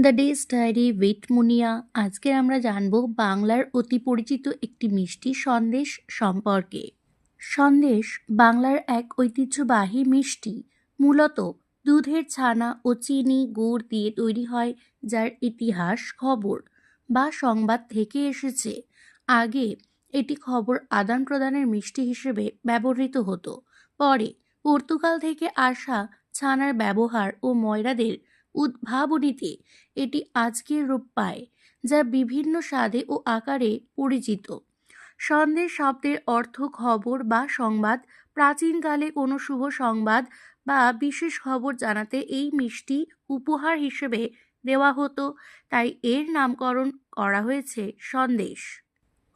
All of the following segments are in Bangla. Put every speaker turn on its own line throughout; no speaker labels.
The days diary with Muniya আজকে আমরা জানব বাংলার অতি পরিচিত একটি মিষ্টি সন্দেশ সম্পর্কে। সন্দেশ বাংলার এক ঐতিহ্যবাহী মিষ্টি। মূলত দুধের ছানা ও চিনি গুড় দিয়ে তৈরি হয়, যার ইতিহাস খবর বা সংবাদ থেকে এসেছে। আগে এটি খবর আদান প্রদানের মিষ্টি হিসেবে ব্যবহৃত হতো। পরে পর্তুগাল থেকে আসা ছানার ব্যবহার ও ময়রাদের উদ্ভাবনীতে এটি আজকের রূপ পায়, যা বিভিন্ন স্বাদে ও আকারে পরিচিত। সন্দেশ শব্দের অর্থ খবর বা সংবাদ, প্রাচীনকালে কোনো শুভ সংবাদ বা বিশেষ খবর জানাতে এই মিষ্টি উপহার হিসেবে দেওয়া হতো, তাই এর নামকরণ করা হয়েছে সন্দেশ।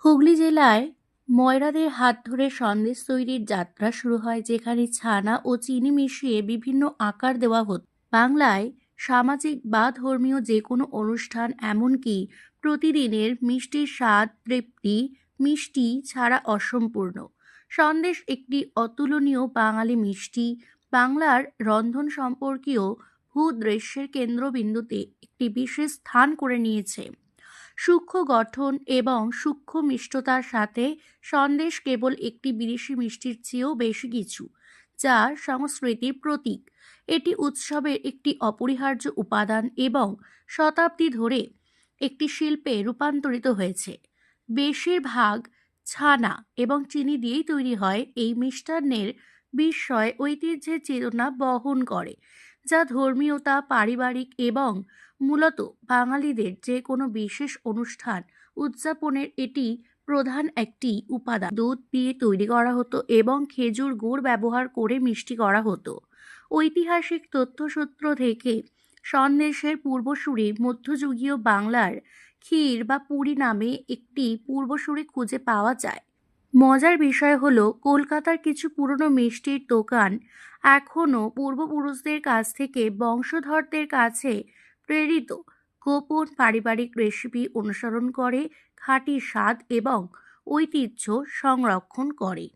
হুগলি জেলায় ময়রাদের হাত ধরে সন্দেশ তৈরির যাত্রা শুরু হয়, যেখানে ছানা ও চিনি মিশিয়ে বিভিন্ন আকার দেওয়া হতো। বাংলায় সামাজিক বা ধর্মীয় যে কোনো অনুষ্ঠান, এমনকি প্রতিদিনের মিষ্টির স্বাদ, তৃপ্তি, মিষ্টি ছাড়া অসম্পূর্ণ। সন্দেশ একটি অতুলনীয় বাঙালি মিষ্টি। বাংলার রন্ধন সম্পর্কীয় ভূদৃশ্যের কেন্দ্রবিন্দুতে একটি বিশেষ স্থান করে নিয়েছে। সূক্ষ্ম গঠন এবং সূক্ষ্ম মিষ্টতার সাথে সন্দেশ কেবল একটি বিদেশি মিষ্টির চেয়েও বেশি কিছু। যা সংস্কৃতির প্রতীক। এটি উৎসবের একটি অপরিহার্য উপাদান এবং শতাব্দী ধরে একটি শিল্পে রূপান্তরিত হয়েছে। বেশিরভাগ ছানা এবং চিনি দিয়েই তৈরি হয় এই মিষ্টান্নের বিস্ময় ঐতিহ্যের চেতনা বহন করে, যা ধর্মীয়তা, পারিবারিক এবং মূলত বাঙালিদের যে কোনো বিশেষ অনুষ্ঠান উদযাপনের এটি প্রধান একটি উপাদান। দুধ দিয়ে তৈরি করা হতো এবং খেজুর গুড় ব্যবহার করে মিষ্টি করা হতো। ঐতিহাসিক তথ্যসূত্র থেকে সন্দেশের পূর্বসূরি মধ্যযুগীয় বাংলার ক্ষীর বা পুরী নামে একটি পূর্বসূরি খুঁজে পাওয়া যায়। মজার বিষয় হলো, কলকাতার কিছু পুরনো মিষ্টির দোকান এখনও পূর্বপুরুষদের কাছ থেকে বংশধরদের কাছে প্রেরিত। গোপন পারিবারিক রেসিপি অনুসরণ করে খাঁটি স্বাদ এবং ঐতিহ্য সংরক্ষণ করে।